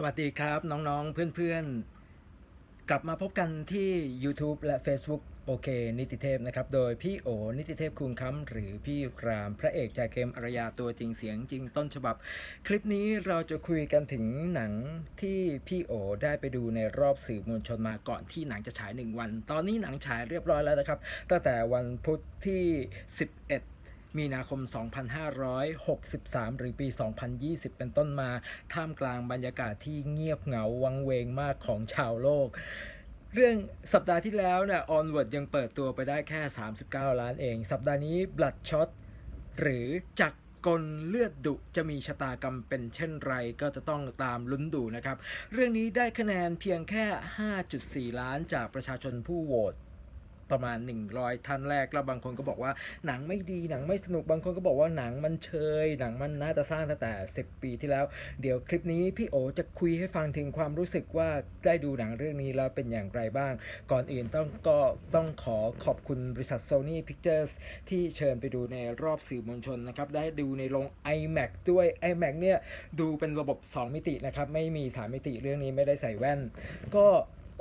สวัสดีครับน้องๆ เพื่อนๆ กลับมาพบกันที่ YouTube และ Facebook โอเค นิติเทพนะครับ โดยพี่โอ นิติเทพคุงค้ำหรือพี่ราม พระเอกจากเกมอารยาตัวจริงเสียงจริงต้นฉบับ คลิปนี้เราจะคุยกันถึงหนังที่พี่โอได้ไปดูในรอบสื่อมวลชนมาก่อนที่หนังจะฉาย 1 วัน ตอนนี้หนังฉายเรียบร้อยแล้วนะครับ ตั้งแต่วันพุธที่ 11 มีนาคม 2563 หรือปี 2020 เป็นต้นมา ท่ามกลางบรรยากาศที่เงียบเหงาวังเวงมากของชาวโลกเรื่องสัปดาห์ที่แล้วเนี่ย Onward ยังเปิดตัวไปได้แค่ 39 ล้านเอง สัปดาห์นี้ Bloodshot หรือจักรกลเลือดดุจะมีชะตากรรมเป็นเช่นไรก็จะต้องตามลุ้นดูนะครับ เรื่องนี้ได้คะแนนเพียงแค่ 5.4 ล้านจากประชาชนผู้โหวต ประมาณ 100 ท่านแรก แล้วบางคนก็บอกว่าหนังไม่ดีหนังไม่สนุกบางคนก็บอกว่าหนังมันเชย หนังมันน่าจะสร้างตั้งแต่ 10 ปีที่แล้ว เดี๋ยวคลิปนี้พี่โอจะคุยให้ฟังถึงความรู้สึกว่าได้ดูหนังเรื่องนี้แล้วเป็นอย่างไรบ้าง ก่อนอื่นต้องก็ต้องขอขอบคุณบริษัท Sony Pictures ที่เชิญไปดูในรอบสื่อมวลชนนะครับได้ดูในโรง iMac ด้วย iMac เนี่ยดูเป็นระบบ 2 มิตินะครับไม่มี 3 มิติเรื่องนี้ไม่ได้ใส่แว่น ก็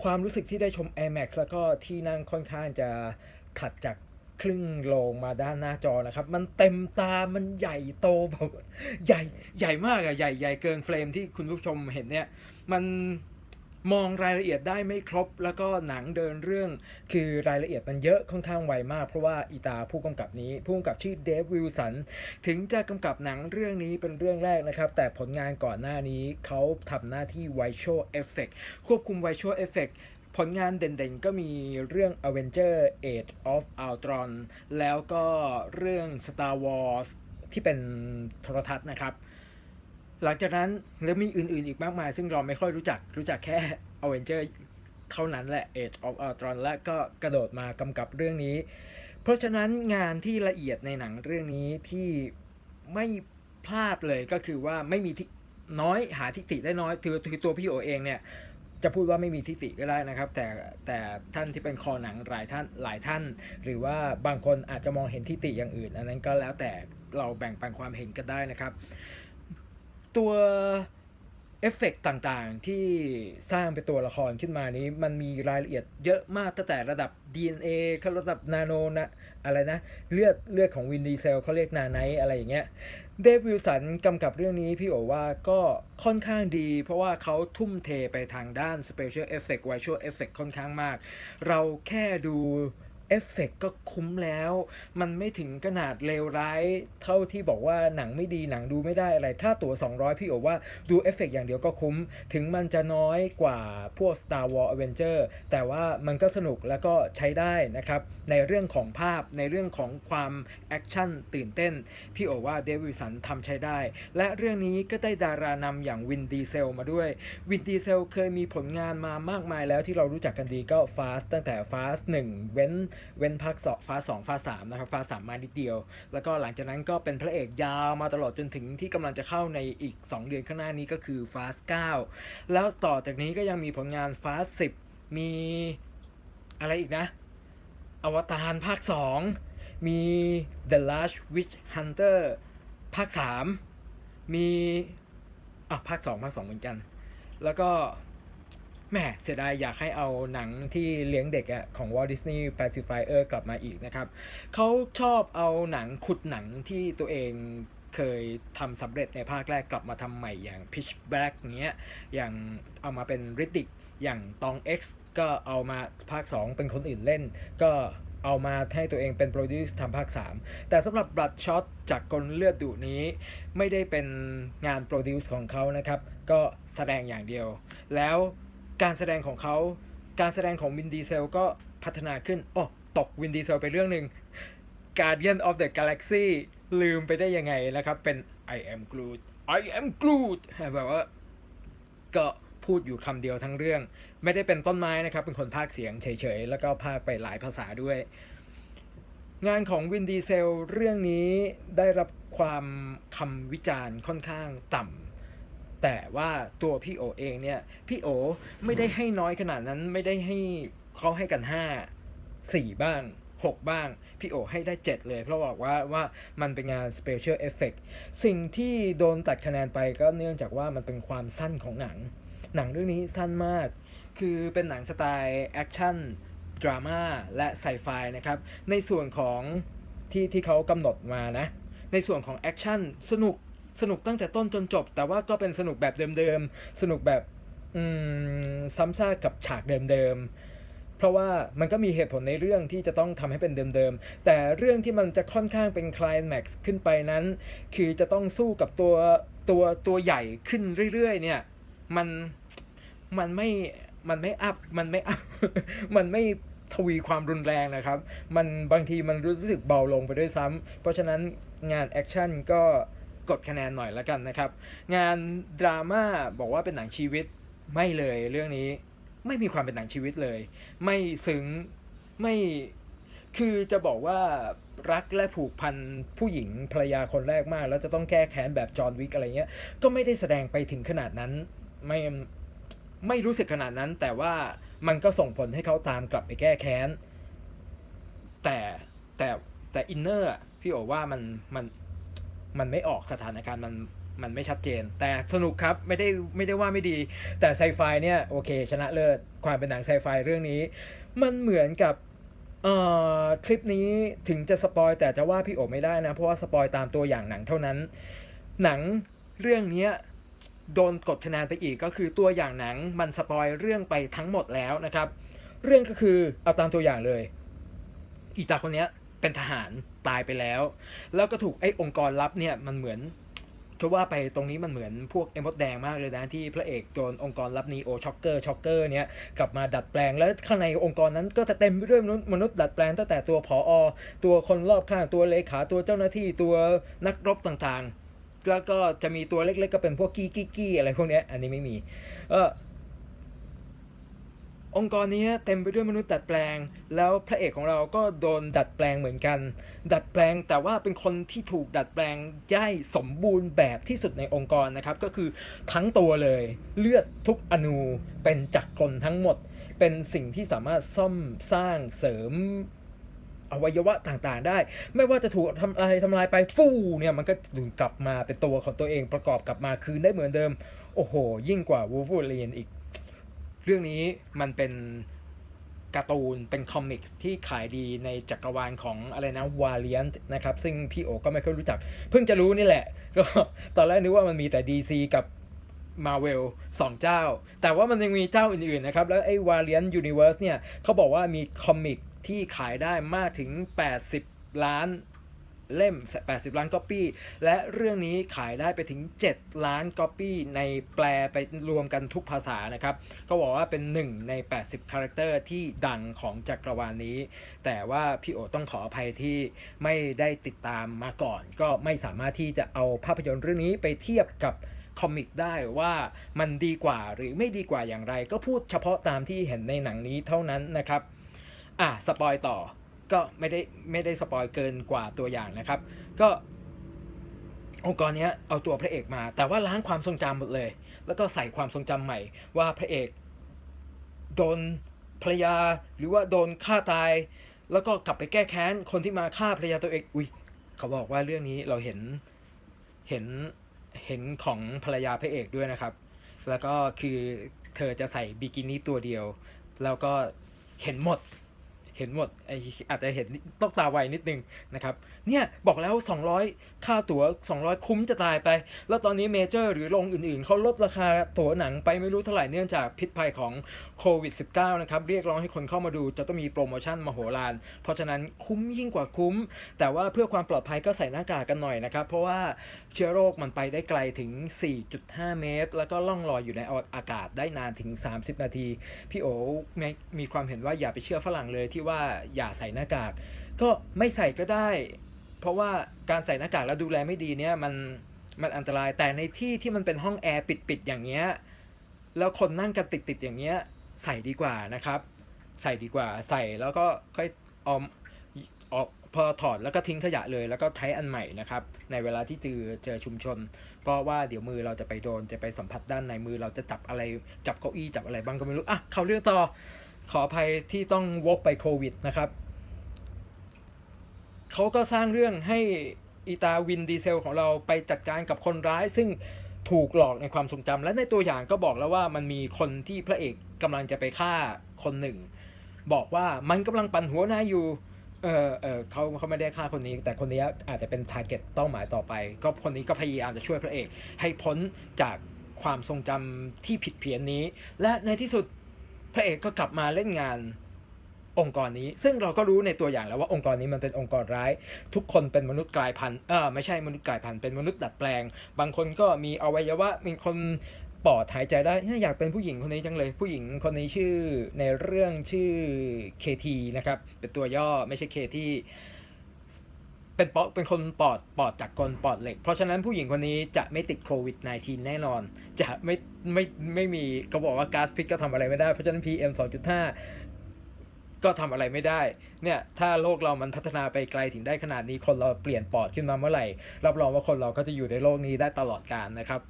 ความรู้สึกที่ได้ชม iMac แล้วก็ที่นั่งค่อนข้างจะถัดจากครึ่งโลงมาด้านหน้าจอนะครับ มันเต็มตา มันใหญ่โตแบบใหญ่ใหญ่มากอะใหญ่ใหญ่เกินเฟรมที่คุณผู้ชมเห็นเนี่ย มัน มองรายละเอียดได้ไม่ครบ แล้วก็หนังเดินเรื่อง คือรายละเอียดมันเยอะค่อนข้างไวมาก เพราะว่าอีตาผู้กำกับนี้ ผู้กำกับชื่อเดฟวิลสันถึงจะกำกับหนังเรื่องนี้เป็นเรื่องแรกนะครับ แต่ผลงานก่อนหน้านี้เขาทำหน้าที่ Visual Effect ควบคุม Visual Effect ผลงานเด่นๆก็มีเรื่อง Avenger Age of Ultron แล้วก็เรื่อง Star Wars ที่เป็นโทรทัศน์นะครับ หลังจากนั้นแล้วมีอื่นๆอีกมากมาย ซึ่งเราไม่ค่อยรู้จักรู้จักแค่ Avenger เท่านั้นแหละ Age of Ultron และก็กระโดดมากำกับเรื่องนี้ เพราะฉะนั้นงานที่ละเอียดในหนังเรื่องนี้ที่ไม่พลาดเลยก็คือว่าไม่มีที่น้อยหาทิฏฐิได้น้อยคือคือตัวพี่โอเองเนี่ยจะพูดว่าไม่มีทิฏฐิก็ได้นะครับ แต่แต่ท่านที่เป็นคอหนังหลายท่านหลายท่าน หรือว่าบางคนอาจจะมองเห็นทิฏฐิอย่างอื่น อันนั้นก็แล้วแต่เราแบ่งปันความเห็นกันได้นะครับ ตัวเอฟเฟกต์ต่างๆ ที่สร้างเป็นตัวละครขึ้นมานี้ มันมีรายละเอียดเยอะมากตั้งแต่ระดับ DNA เขาระดับนาโนนะอะไรนะ เลือดเลือดของวินดีเซลเขาเรียกนาไนอะไรอย่างเงี้ยเดฟวิลสันกำกับเรื่องนี้พี่โอว่าก็ค่อนข้างดี เพราะว่าเขาทุ่มเทไปทางด้าน Special Effect Visual Effect ค่อนข้างมาก เราแค่ดู เอฟเฟกก็คุ้มแล้ว มันไม่ถึงขนาดเลวร้าย เท่าที่บอกว่าหนังไม่ดีหนังดูไม่ได้อะไร ค่าตั๋ว 200 พี่โอว่าดูเอฟเฟกอย่างเดียวก็คุ้ม ถึงมันจะน้อยกว่าพวก Star Wars Avenger แต่ว่ามันก็สนุกแล้วก็ใช้ได้นะครับ ในเรื่องของภาพในเรื่องของความแอคชั่นตื่นเต้น พี่โอว่าเดวิสันทำใช้ได้ และเรื่องนี้ก็ได้ดารานำอย่างวินดีเซลมาด้วยวินดีเซลเคยมีผลงานมามากมายแล้วที่เรารู้จักกันดีก็ Fast ตั้งแต่ Fast 1 เว้นเว้นภาคสอง Fast 2 Fast 3นะครับ Fast 3มานิดเดียว แล้วก็หลังจากนั้นก็เป็นพระเอกยาวมาตลอดจนถึงที่กำลังจะเข้าในอีก 2 เดือนข้างหน้านี้ก็คือ Fast 9แล้วต่อจากนี้ก็ยังมีผลงาน Fast 10มีอะไรอีกนะ อวตารภาค 2 มี The Last Witch Hunter ภาค 3 มีอะภาค 2 ภาค 2 เหมือนกัน แล้วก็ แหม่เสียดายอยากให้เอาหนังที่เลี้ยงเด็กอะของ Walt Disney Pacifier กลับมาอีกนะครับ เขาชอบเอาหนังขุดหนังที่ตัวเองเคยทำสำเร็จในภาคแรกกลับมาทำใหม่อย่าง Pitch Black เงี้ย อย่างเอามาเป็น Riddick อย่างตอง X ก็เอามาภาค 2 เป็นคนอื่นเล่น ก็เอามาให้ตัวเองเป็นโปรดิวซ์ทำภาค 3 แต่สำหรับ Bloodshot จากกลเลือดดุนี้ ไม่ได้เป็นงานโปรดิวซ์ของเขานะครับ ก็แสดงอย่างเดียว แล้ว การแสดงของเขา การแสดงของวินดีเซลก็พัฒนาขึ้นอ๋อตกวินดีเซลไปเรื่องหนึ่ง Guardian of the Galaxy ลืมไปได้ยังไงนะครับ เป็น I am Groot I am Groot แบบว่าก็พูดอยู่คำเดียวทั้งเรื่อง ไม่ได้เป็นต้นไม้นะครับ เป็นคนพากเสียงเฉยๆ แล้วก็พากไปหลายภาษาด้วย งานของวินดีเซลเรื่องนี้ได้รับความคำวิจารณ์ค่อนข้างต่ำ แต่ว่าตัวพี่โอเองเนี่ยพี่โอไม่ได้ให้น้อยขนาดนั้นไม่ได้ให้เขาให้กัน5 4บ้าง6บ้าง พี่โอให้ได้ 7 เลย เพราะบอกว่าว่ามันเป็นงาน Special Effect สิ่งที่โดนตัดคะแนนไปก็เนื่องจากว่ามันเป็นความสั้นของหนัง หนังเรื่องนี้สั้นมาก คือเป็นหนังสไตล์แอคชั่นดราม่าและไซไฟนะครับ ในส่วนของที่ที่เขากำหนดมานะ ในส่วนของแอคชั่นสนุก สนุกตั้งแต่ต้นจนจบ แต่ว่าก็เป็นสนุกแบบเดิมๆ สนุกแบบอืมซ้ำซากกับฉากเดิมๆ เพราะว่ามันก็มีเหตุผลในเรื่องที่จะต้องทำให้เป็นเดิมๆ แต่เรื่องที่มันจะค่อนข้างเป็นคลายแม็กซ์ขึ้นไปนั้น คือจะต้องสู้กับตัวตัวตัวใหญ่ขึ้นเรื่อยๆ เนี่ย มันมันไม่มันไม่อัพมันไม่อัพมันไม่ทวีความรุนแรงนะครับ มันบางทีมันรู้สึกเบาลงไปด้วยซ้ำเพราะฉะนั้นงานแอคชั่นก็ กดคะแนนหน่อยแล้วกันนะครับ งานดราม่าบอกว่าเป็นหนังชีวิตไม่เลยเรื่องนี้ไม่มีความเป็นหนังชีวิตเลย ไม่ซึ้งไม่คือจะบอกว่ารักและผูกพันผู้หญิงภรรยาคนแรกมาก แล้วจะต้องแก้แค้นแบบจอห์นวิกอะไรเงี้ย ก็ไม่ได้แสดงไปถึงขนาดนั้น ไม่ไม่รู้สึกขนาดนั้น แต่ว่ามันก็ส่งผลให้เขาตามกลับไปแก้แค้น แต่แต่แต่อินเนอร์พี่โอว่ามันมัน มันไม่ออกสถานการณ์มันมันไม่ชัดเจน แต่สนุกครับไม่ได้ไม่ได้ว่าไม่ดี แต่ไซไฟเนี่ยโอเค ชนะเลิศความเป็นหนังไซไฟเรื่องนี้ มันเหมือนกับอ่อคลิปนี้ถึงจะสปอยแต่จะว่าพี่โอไม่ได้นะ เพราะว่าสปอยตามตัวอย่างหนังเท่านั้น หนังเรื่องนี้โดนกดคะแนนไปอีกก็คือตัวอย่างหนังมันสปอยเรื่องไปทั้งหมดแล้วนะครับ เรื่องก็คือเอาตามตัวอย่างเลย อีตาคนเนี้ย เป็นทหารตายไปแล้ว แล้วก็ถูกไอ้องค์กรลับเนี่ยมันเหมือนจะว่าไปตรงนี้มันเหมือนพวกเอ็มดแดงมากเลยนะ ที่พระเอกโดนองค์กรลับนีโอช็อกเกอร์ช็อกเกอร์เนี่ยกลับมาดัดแปลงแล้วข้างในองค์กรนั้นก็จะเต็มไปด้วยมนุษย์มนุษย์ดัดแปลงตั้งแต่ตัวผออตัวคนรอบข้างตัวเลขาตัวเจ้าหน้าที่ตัวนักรบต่างๆ แล้วก็จะมีตัวเล็กๆก็เป็นพวกกี้กี้กี้อะไรพวกเนี้ยอันนี้ไม่มีเออ องค์กรนี้เต็มไปด้วยมนุษย์ดัดแปลง แล้วพระเอกของเราก็โดนดัดแปลงเหมือนกัน ดัดแปลงแต่ว่าเป็นคนที่ถูกดัดแปลงได้สมบูรณ์แบบที่สุดในองค์กรนะครับ ก็คือทั้งตัวเลย เลือดทุกอนูเป็นจักรกลทั้งหมด เป็นสิ่งที่สามารถซ่อมสร้างเสริมอวัยวะต่างๆ ได้ ไม่ว่าจะถูกทำอะไรทำลายไปฟู่เนี่ยมันก็ดึงกลับมาเป็นตัวของตัวเองประกอบกลับมาคืนได้เหมือนเดิม โอ้โห ยิ่งกว่าวูฟูเรียนอีก เรื่องนี้มันเป็นการ์ตูนเป็นคอมิกส์ที่ขายดีในจักรวาลของอะไรนะวาเลียนนะครับ ซึ่งพี่โอก็ไม่ค่อยรู้จัก เพิ่งจะรู้นี่แหละ ก็ตอนแรกนึกว่ามันมีแต่ DC กับ Marvel สองเจ้า แต่ว่ามันยังมีเจ้าอื่นๆนะครับ แล้วไอ้ Valiant Universe เนี่ยเขาบอกว่ามีคอมิกที่ขายได้มากถึง 80 ล้าน เล่ม 80 ล้านก๊อปปี้ และเรื่องนี้ขายได้ไปถึง 7 ล้านก๊อปปี้ ในแปลไปรวมกันทุกภาษานะครับ ก็บอกว่าเป็น 1 ใน 80 คาแรคเตอร์ที่ดังของจักรวาลนี้ แต่ว่าพี่โอต้องขออภัยที่ไม่ได้ติดตามมาก่อน ก็ไม่สามารถที่จะเอาภาพยนตร์เรื่องนี้ไปเทียบกับคอมิกได้ว่ามันดีกว่าหรือไม่ดีกว่าอย่างไร ก็พูดเฉพาะตามที่เห็นในหนังนี้เท่านั้นนะครับ อะ สปอยต่อ ก็ไม่ได้ไม่ได้สปอยเกินกว่าตัวอย่างนะครับ ก็องค์กรเนี้ยเอาตัวพระเอกมา แต่ว่าล้างความทรงจำหมดเลย แล้วก็ใส่ความทรงจำใหม่ ว่าพระเอกโดนภรรยาหรือว่าโดนฆ่าตาย แล้วก็กลับไปแก้แค้นคนที่มาฆ่าภรรยาตัวเองอุ้ยเขาบอกว่าเรื่องนี้เราเห็นเห็นเห็นของภรรยาพระเอกด้วยนะครับ แล้วก็คือเธอจะใส่บิกินี่ตัวเดียว แล้วก็เห็นหมด เห็นหมดไออาจจะเห็นต้องตาไวนิดนึงนะครับ เนี่ยบอกแล้ว 200 ค่าตั๋ว 200 คุ้มจะตายไป แล้วตอนนี้เมเจอร์หรือโรงอื่นๆ เขาลดราคาตั๋วหนังไปไม่รู้เท่าไหร่เนื่องจากพิษภัยของโควิด -19 นะครับ เรียกร้องให้คนเข้ามาดูจะต้องมีโปรโมชั่นมโหฬาร เพราะฉะนั้นคุ้มยิ่งกว่าคุ้ม แต่ว่าเพื่อความปลอดภัยก็ใส่หน้ากากกันหน่อยนะครับ เพราะว่าเชื้อโรคมันไปได้ไกลถึง 4.5 เมตร แล้วก็ล่องลอยอยู่ในอากาศได้นานถึง 30 นาที พี่โอมีมีความเห็นว่าอย่าไปเชื่อฝรั่งเลยที่ว่าอย่าใส่หน้ากาก ก็ไม่ใส่ก็ได้ เพราะว่าการใส่หน้ากากแล้วดูแลไม่ดีเนี่ยมันมันอันตรายแต่ในที่ที่มันเป็นห้องแอร์ปิดๆอย่างเงี้ยแล้วคนนั่งกันติดๆอย่างเงี้ยใส่ดีกว่านะครับ ใส่ดีกว่าใส่แล้วก็ค่อยออมออกพอถอดแล้วก็ทิ้งขยะเลย แล้วก็ใช้อันใหม่นะครับ ในเวลาที่เจอเจอชุมชน เพราะว่าเดี๋ยวมือเราจะไปโดนจะไปสัมผัสด้านในมือเราจะจับอะไรจับเก้าอี้จับอะไรบ้างก็ไม่รู้อะเข้าเรื่องต่อ ขออภัยที่ต้องวกไปโควิดนะครับเขาก็สร้างเรื่องให้อีตาวินดีเซลของเราไปจัดการกับคนร้าย ซึ่งถูกหลอกในความทรงจำและในตัวอย่างก็บอกแล้วว่ามันมีคนที่พระเอกกำลังจะไปฆ่าคนหนึ่ง บอกว่ามันกำลังปั่นหัวนายอยู่เออเออเขาเขาไม่ได้ฆ่าคนนี้ แต่คนนี้อาจจะเป็นทาร์เก็ตเป้าหมายต่อไป ก็คนนี้ก็พยายามจะช่วยพระเอก ให้พ้นจากความทรงจำที่ผิดเพี้ยนนี้ และในที่สุด ระเอกก็กลับมาเล่นงานองค์กรนี้ ซึ่งเราก็รู้ในตัวอย่างแล้วว่าองค์กรนี้มันเป็นองค์กรร้าย ทุกคนเป็นมนุษย์กลายพันธุ์เออไม่ใช่มนุษย์กลายพันธุ์เป็นมนุษย์ดัดแปลง บางคนก็มีอวัยวะมีคนปอดหายใจได้อยากเป็นผู้หญิงคนนี้จังเลย ผู้หญิงคนนี้ชื่อในเรื่องชื่อเคทีนะครับเป็นตัวย่อไม่ใช่เคที่ เป็นปอเป็นคนปอดปอดจากกลปอดเหล็ก เพราะฉะนั้นผู้หญิงคนนี้จะไม่ติดโควิด -19 แน่นอน จะไม่ไม่ไม่มีเขาบอกว่าก๊าซพิษก็ทำอะไรไม่ได้ เพราะฉะนั้น PM 2.5 ก็ทำอะไรไม่ได้ เนี่ยถ้าโลกเรามันพัฒนาไปไกลถึงได้ขนาดนี้คนเราเปลี่ยนปอดขึ้นมาเมื่อไหร่ รับรองว่าคนเราก็จะอยู่ในโลกนี้ได้ตลอดกาลนะครับ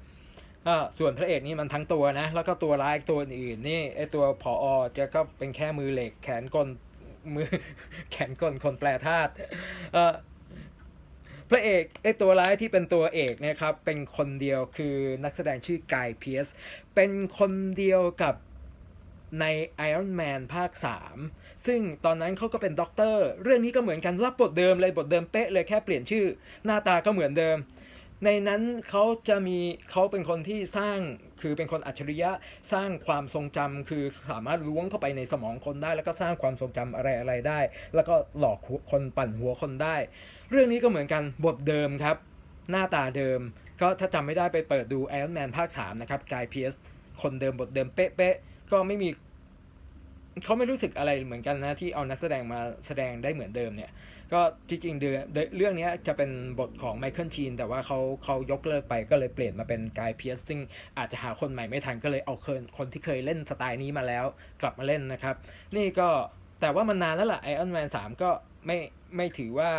อ่าส่วนพระเอกนี่มันทั้งตัวนะ แล้วก็ตัวร้ายตัวอื่นนี่ไอตัวผออจะก็เป็นแค่มือเหล็กแขนกลมือแขนกลคนแปลธาตุอ่อ พระเอกไอตัวร้ายที่เป็นตัวเอกเนะครับเป็นคนเดียวคือนักแสดงชื่อกายเพียสเป็นคนเดียวกับใน Iron Man ภาค 3 ซึ่งตอนนั้นเขาก็เป็นด็อกเตอร์ เรื่องนี้ก็เหมือนกันรับบทเดิมเลยบทเดิมเป๊ะเลยแค่เปลี่ยนชื่อ หน้าตาก็เหมือนเดิม ในนั้นเขาจะมีเขาเป็นคนที่สร้างคือเป็นคนอัจฉริยะสร้างความทรงจำคือสามารถล้วงเข้าไปในสมองคนได้ แล้วก็สร้างความทรงจำอะไรอะไรได้ แล้วก็หลอกคนปั่นหัวคนได้ เรื่องนี้ก็เหมือนกันบทเดิมครับ หน้าตาเดิม ก็ถ้าจำไม่ได้ไปเปิดดู Iron Man ภาค3นะครับกายเพียสคนเดิมบทเดิมเป๊ะๆก็ไม่มีเขาไม่รู้สึกอะไรเหมือนกันนะที่เอานักแสดงมาแสดงได้เหมือนเดิมเนี่ย ก็จริงๆเดือนเรื่องนี้จะเป็นบทของไมเคิลชีนแต่ว่าเขาเขายกเลิกไปก็เลยเปลี่ยนมาเป็นกายเพียสซึ่งอาจจะหาคนใหม่ไม่ทันก็เลยเอาคนคนที่เคยเล่นสไตล์นี้มาแล้ว กลับมาเล่นนะครับ นี่ก็แต่ว่ามันนานแล้วล่ะไอออนแมนสามก็ไม่ไม่ถือว่า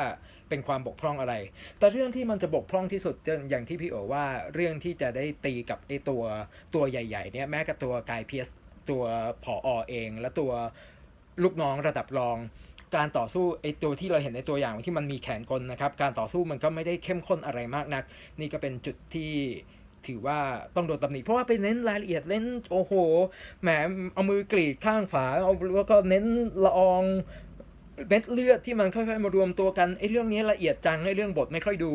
เป็นความบกพร่องอะไร แต่เรื่องที่มันจะบกพร่องที่สุดอย่างที่พี่โอว่าเรื่องที่จะได้ตีกับไอตัวตัวใหญ่ๆเนี่ยแม้กับตัวกายเพียสตัวผออเอง และตัวลูกน้องระดับรอง การต่อสู้ไอตัวที่เราเห็นในตัวอย่างที่มันมีแขนกลนะครับ การต่อสู้มันก็ไม่ได้เข้มข้นอะไรมากนัก นี่ก็เป็นจุดที่ถือว่าต้องโดนตำหนิเพราะว่าไปเน้นรายละเอียดเน้นโอ้โหแหมเอามือกรีดข้างฝาเอาแล้วก็เน้นละอองเม็ดเลือดที่มันค่อยๆมารวมตัวกันไอ้เรื่องนี้ละเอียดจังไอ้เรื่องบทไม่ค่อยดู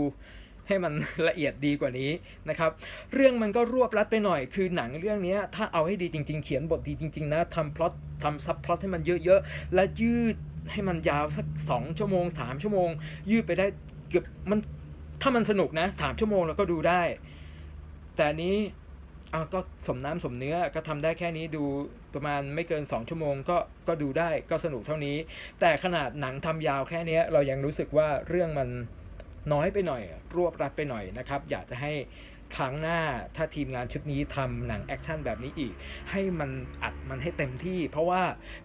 ให้มันละเอียดดีกว่านี้นะครับ เรื่องมันก็รวบรัดไปหน่อย คือหนังเรื่องนี้ถ้าเอาให้ดีจริง ๆ เขียนบทดีจริง ๆ นะทำพล็อตทำซับพล็อตให้มันเยอะๆ และยืด ให้มันยาวสัก2ชั่วโมง3ชั่วโมง ยืดไปได้เกือบมันถ้ามันสนุกนะ3ชั่วโมงเราก็ดูได้ แต่อันนี้อ้าก็สมน้ำสมเนื้อก็ทำได้แค่นี้ดูประมาณไม่เกิน 2 ชั่วโมงก็ก็ดูได้ก็สนุกเท่านี้ แต่ขนาดหนังทำยาวแค่นี้เรายังรู้สึกว่าเรื่องมันน้อยไปหน่อย รวบรัดไปหน่อยนะครับ อยากจะให้ ครั้งหน้าถ้าทีมงานชุดนี้ทำหนังแอคชั่นแบบนี้อีก ให้มันอัดมันให้เต็มที่ เพราะว่า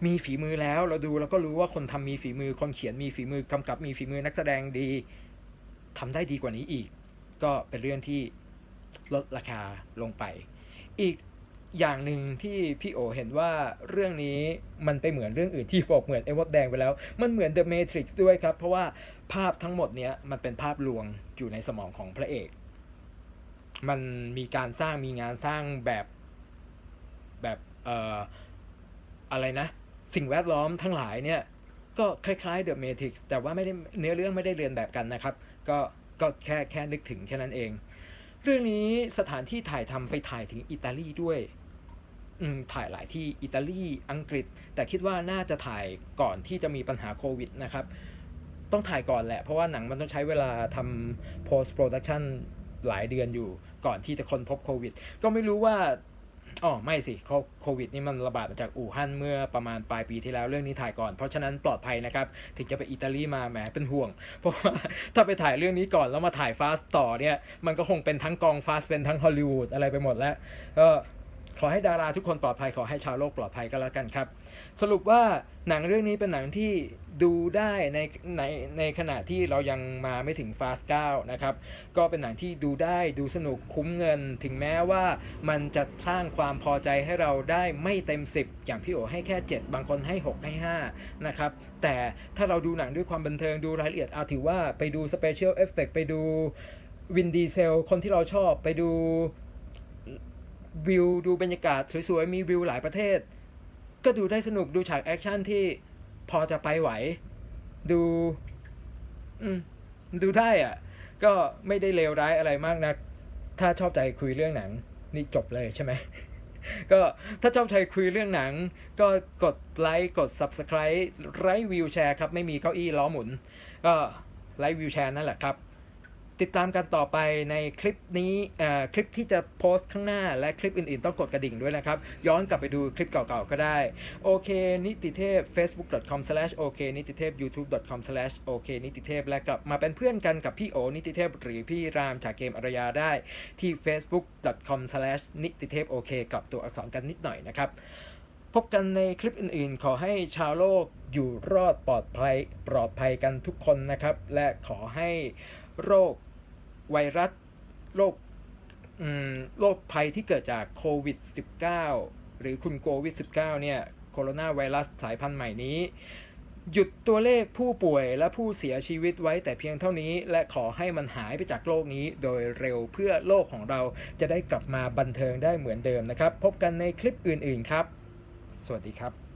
มีฝีมือแล้วเราดูเราก็รู้ว่าคนทำมีฝีมือ คนเขียนมีฝีมือกำกับมีฝีมือนักแสดงดีทำได้ดีกว่านี้อีก ก็เป็นเรื่องที่ลดราคาลงไป อีกอย่างหนึ่งที่พี่โอเห็นว่าเรื่องนี้มันไปเหมือนเรื่องอื่นที่บอกเหมือนไอ้มดแดงไปแล้ว มันเหมือน The Matrix ด้วยครับ เพราะว่าภาพทั้งหมดเนี้ยมันเป็นภาพลวงอยู่ในสมองของพระเอก มันมีการสร้างมีงานสร้างแบบแบบเอ่ออะไรนะ สิ่งแวดล้อมทั้งหลายเนี่ย ก็คล้ายๆ The Matrix แต่ว่าไม่ได้เนื้อเรื่องไม่ได้เรียนแบบกันนะครับ ก็ก็แค่แค่นึกถึงแค่นั้นเอง เรื่องนี้สถานที่ถ่ายทำไปถ่ายถึงอิตาลีด้วยอืมถ่ายหลายที่อิตาลีอังกฤษ แต่คิดว่าน่าจะถ่ายก่อนที่จะมีปัญหาโควิดนะครับ ต้องถ่ายก่อนแหละ เพราะว่าหนังมันต้องใช้เวลาทำ post production หลายเดือนอยู่ก่อนที่จะค้นพบโควิด ก็ไม่รู้ว่าอ๋อไม่สิโควิดนี่มันระบาดมาจากอู่ฮั่นเมื่อประมาณปลายปีที่แล้วเรื่องนี้ถ่ายก่อน เพราะฉะนั้นปลอดภัยนะครับ ถึงจะไปอิตาลีมาแหมเป็นห่วง เพราะว่าถ้าไปถ่ายเรื่องนี้ก่อนแล้วมาถ่ายฟาสต่อเนี่ย มันก็คงเป็นทั้งกองฟาสเป็นทั้งฮอลลีวูดอะไรไปหมดแล้วก็ขอให้ดาราทุกคนปลอดภัยขอให้ชาวโลกปลอดภัยก็แล้วกันครับ สรุปว่าหนังเรื่องนี้เป็นหนังที่ดูได้ในในในขณะที่เรายังมาไม่ถึงฟาส9นะครับ ก็เป็นหนังที่ดูได้ดูสนุกคุ้มเงิน ถึงแม้ว่ามันจะสร้างความพอใจให้เราได้ไม่เต็ม 10 อย่างพี่โอให้แค่ 7 บางคนให้ 6 ให้ 5 นะครับ แต่ถ้าเราดูหนังด้วยความบันเทิงดูรายละเอียดเอาถือว่าไปดูสเปเชียลเอฟเฟกไปดูวินดีเซลคนที่เราชอบไปดูวิวดูบรรยากาศสวยๆ มีวิวหลายประเทศ ก็ดูได้สนุกดูฉากแอคชั่นที่พอจะไปไหว ดูดูได้อะก็ไม่ได้เลวร้ายอะไรมากนะถ้าชอบใจคุยเรื่องหนัง นี่จบเลยใช่ไหม ก็ถ้าชอบใจคุยเรื่องหนัง ก็กดไลค์กด Subscribe ไลค์วิวแชร์ครับ ไม่มีเก้าอี้ล้อหมุน ก็ไลค์วิวแชร์นั่นแหละครับ ติดตามกันต่อไปในคลิปนี้คลิปที่จะโพสต์ข้างหน้า และคลิปอื่นๆ ต้องกดกระดิ่งด้วยนะครับ ย้อนกลับไปดูคลิปเก่าๆ ก็ได้ โอเค นิติเทพ facebook.com slash โอเคนิติเทพ youtube.com slash โอเคนิติเทพ และกลับมาเป็นเพื่อนกันกับพี่โอนิติเทพ หรือพี่รามจากเกมอารยาได้ที่ facebook.com slash นิติเทพโอเคกับตัวอักษรกันนิดหน่อยนะครับพบกันในคลิปอื่นๆ ขอให้ชาวโลกอยู่รอดปลอดภัยปลอดภัยกันทุกคนนะครับ และขอให้โรค ไวรัสโรคโรคภัยที่เกิดจากโควิด -19 หรือคุณโควิด -19 เนี่ยโคโรนาไวรัสสายพันธุ์ใหม่นี้ หยุดตัวเลขผู้ป่วยและผู้เสียชีวิตไว้แต่เพียงเท่านี้ และขอให้มันหายไปจากโลกนี้โดยเร็วเพื่อโลกของเราจะได้กลับมาบันเทิงได้เหมือนเดิมนะครับ พบกันในคลิปอื่นๆครับ สวัสดีครับ